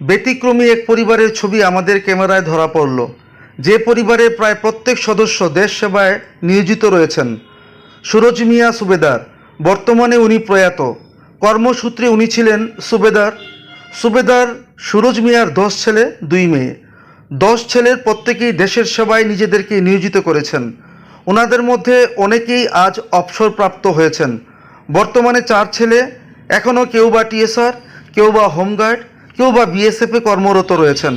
ব্যতিক্রমী এক পরিবারের ছবি আমাদের ক্যামেরায় ধরা পড়ল। যে পরিবারের প্রায় প্রত্যেক সদস্য দেশ সেবায় নিয়োজিত রয়েছেন। সুরজ মিয়া সুবেদার, বর্তমানে উনি প্রয়াত। কর্মসূত্রে উনি ছিলেন সুবেদার। সুবেদার সুরজ মিয়ার দশ ছেলে, দুই মেয়ে। দশ ছেলের প্রত্যেকেই দেশের সেবায় নিজেদেরকে নিয়োজিত করেছেন। ওনাদের মধ্যে অনেকেই আজ অবসরপ্রাপ্ত হয়েছেন। বর্তমানে চার ছেলে এখনও কেউ বা টিএসআর, কেউ বা হোমগার্ড কেউ বা বিএসএফে কর্মরত রয়েছেন।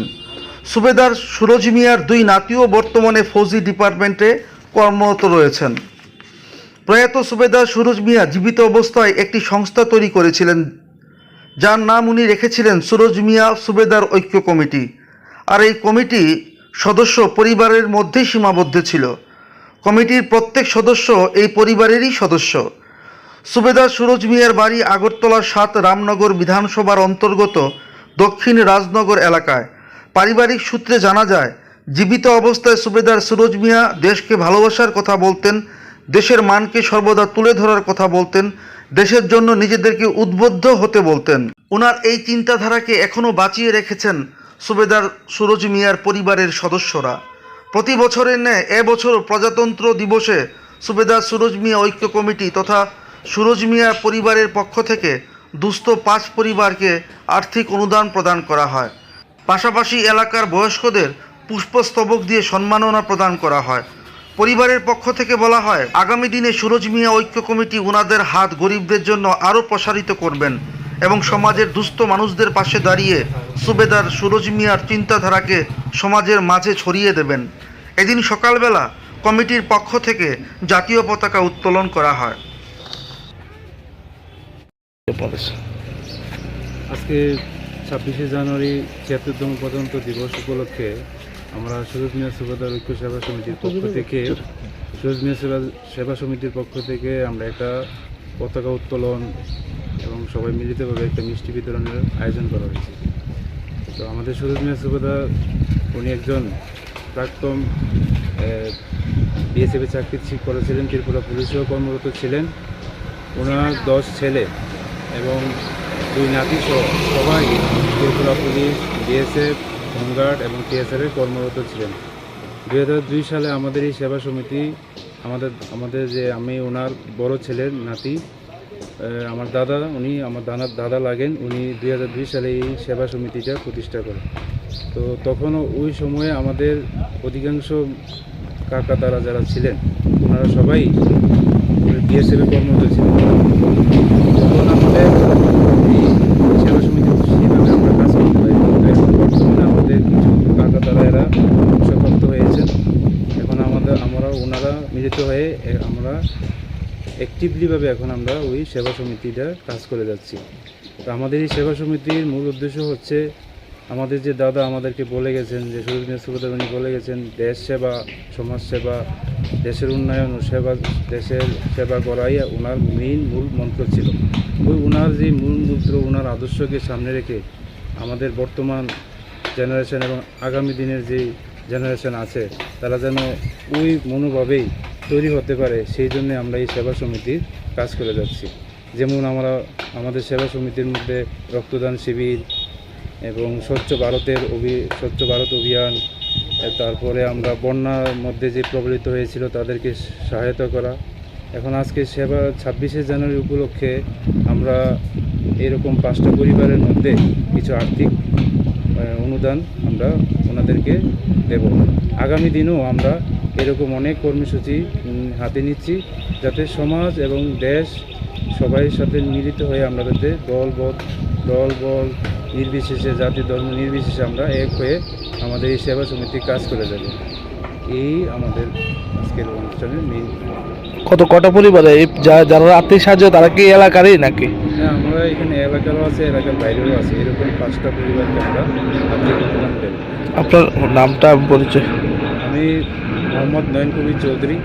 সুবেদার সুরজ মিয়ার দুই নাতিও বর্তমানে ফৌজি ডিপার্টমেন্টে কর্মরত রয়েছেন। প্রয়াত সুবেদার সুরজ মিয়া জীবিত অবস্থায় একটি সংস্থা তৈরি করেছিলেন, যার নাম উনি রেখেছিলেন সুরজ মিয়া সুবেদার ঐক্য কমিটি। আর এই কমিটি সদস্য পরিবারের মধ্যেই সীমাবদ্ধ ছিল। কমিটির প্রত্যেক সদস্য এই পরিবারেরই সদস্য। সুবেদার সুরজ মিয়ার বাড়ি আগরতলার সাত রামনগর বিধানসভার অন্তর্গত দক্ষিণ রাজনগর এলাকায়। পারিবারিক সূত্রে জানা যায়, জীবিত অবস্থায় সুবেদার সুরজ মিয়া দেশকে ভালোবাসার কথা বলতেন, দেশের মানকে সর্বদা তুলে ধরার কথা বলতেন, দেশের জন্য নিজেদেরকে উদ্বুদ্ধ হতে বলতেন। ওনার এই চিন্তাধারাকে এখনও বাঁচিয়ে রেখেছেন সুবেদার সুরজ মিয়ার পরিবারের সদস্যরা। প্রতি বছরের ন্যায় এবছর প্রজাতন্ত্র দিবসে সুবেদার সুরজ মিয়া ঐক্য কমিটি তথা সুরজ মিয়া পরিবারের পক্ষ থেকে দুস্থ পাঁচ পরিবারকে আর্থিক অনুদান প্রদান করা হয়। পাশাপাশি এলাকার বয়স্কদের পুষ্পস্তবক দিয়ে সম্মাননা প্রদান করা হয়। পরিবারের পক্ষ থেকে বলা হয়, আগামী দিনে সুরজ মিয়া ঐক্য কমিটি ওনাদের হাত গরিবদের জন্য আরও প্রসারিত করবেন এবং সমাজের দুস্থ মানুষদের পাশে দাঁড়িয়ে সুবেদার সুরজ মিয়ার চিন্তাধারাকে সমাজের মাঝে ছড়িয়ে দেবেন। এদিন সকালবেলা কমিটির পক্ষ থেকে জাতীয় পতাকা উত্তোলন করা হয়। আজকে ছাব্বিশে জানুয়ারি ছিয়াত্তরতম প্রজাতন্ত্র দিবস উপলক্ষে আমরা সুরজ মিয়া সুবাদার ঐক্য সেবা সমিতির পক্ষ থেকে সুরজ মিয়া সেবা সেবা সমিতির পক্ষ থেকে আমরা একটা পতাকা উত্তোলন এবং সবাই মিলিতভাবে একটা মিষ্টি বিতরণের আয়োজন করা হয়েছে। তো আমাদের সুরজ মিয়া সুবাদার উনি একজন প্রাক্তন বিএসএফে চাকরি ঠিক করেছিলেন ত্রিপুরা পুলিশেও কর্মরত ছিলেন। ওনার দশ ছেলে এবং দুই নাতি সহ সবাই ত্রিপুরা পুলিশ বিএসএফ হোমগার্ড এবং টিএসআরের কর্মরত ছিলেন। দুই হাজার দুই সালে আমাদের এই সেবা সমিতি, আমাদের আমাদের যে আমি, ওনার বড় ছেলের নাতি আমার দাদা, উনি আমার দাদা দাদা লাগেন, উনি দুই হাজার দুই সালে এই সেবা সমিতিটা প্রতিষ্ঠা করেন। তো তখনও ওই সময়ে আমাদের অধিকাংশ কাকা তারা যারা ছিলেন, ওনারা সবাই বিএসএফে কর্মরত ছিলেন। তখন আমাদের এই সেবা সমিতি সেভাবে আমরা কাজ করতে পারি এখন বর্তমানে আমাদের কিছু কাকা তারা এরা অবসরপ্রাপ্ত হয়েছেন এখন আমাদের আমরা ওনারা মিলিত হয়ে আমরা অ্যাক্টিভলিভাবে এখন আমরা ওই সেবা সমিতিটা কাজ করে যাচ্ছি। তো আমাদের এই সেবা সমিতির মূল উদ্দেশ্য হচ্ছে, আমাদের যে দাদা আমাদেরকে বলে গেছেন যে সুবাদার উনি বলে গেছেন, দেশ সেবা, সমাজ সেবা, দেশের উন্নয়ন ও সেবা, দেশের সেবা করাই ওনার মেইন মূল মন্ত্র ছিল। ওই ওনার যে মূল মন্ত্র, ওনার আদর্শকে সামনে রেখে আমাদের বর্তমান জেনারেশন এবং আগামী দিনের যে জেনারেশন আছে, তারা যেন ওই মনোভাবেই তৈরি হতে পারে, সেই জন্য আমরা এই সেবা সমিতির কাজ করে যাচ্ছি। যেমন আমরা, আমাদের সেবা সমিতির মধ্যে রক্তদান শিবির এবং স্বচ্ছ ভারতের অভি, স্বচ্ছ ভারত অভিযান, তারপরে আমরা বন্যার মধ্যে যে প্রবলিত হয়েছিল তাদেরকে সহায়তা করা। এখন আজকে সেবা ছাব্বিশে জানুয়ারি উপলক্ষে আমরা এরকম পাঁচটা পরিবারের মধ্যে কিছু আর্থিক অনুদান আমরা ওনাদেরকে দেব। আগামী দিনেও আমরা এরকম অনেক কর্মসূচি হাতে নিচ্ছি যাতে সমাজ এবং দেশ সবাই সাথে মিলিত হয়ে আমরা যাতে দল বল দল বল নির্বিশেষে জাতি ধর্ম নির্বিশেষে আমরা এক হয়ে আমাদের এই সেবা সমিতি কাজ করে যাবে। এই আমাদের আজকের অনুষ্ঠানের মেইন কত কটা পরিবারে? যারা আর্থিক সাহায্য তারা কি এলাকারই নাকি? আমরা এখানে এলাকারও আছে এলাকার বাইরেও আছে। এরকম পাঁচটা পরিবারকে আমরা আপনার নামটা পরিচয়? আমি Mohammad Nayan Kabir Chowdhury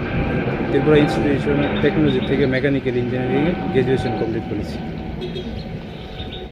Tripura institution of technology থেকে মেকানিক্যাল ইঞ্জিনিয়ারিংয়ে গ্র্যাজুয়েশন কমপ্লিট করেছি।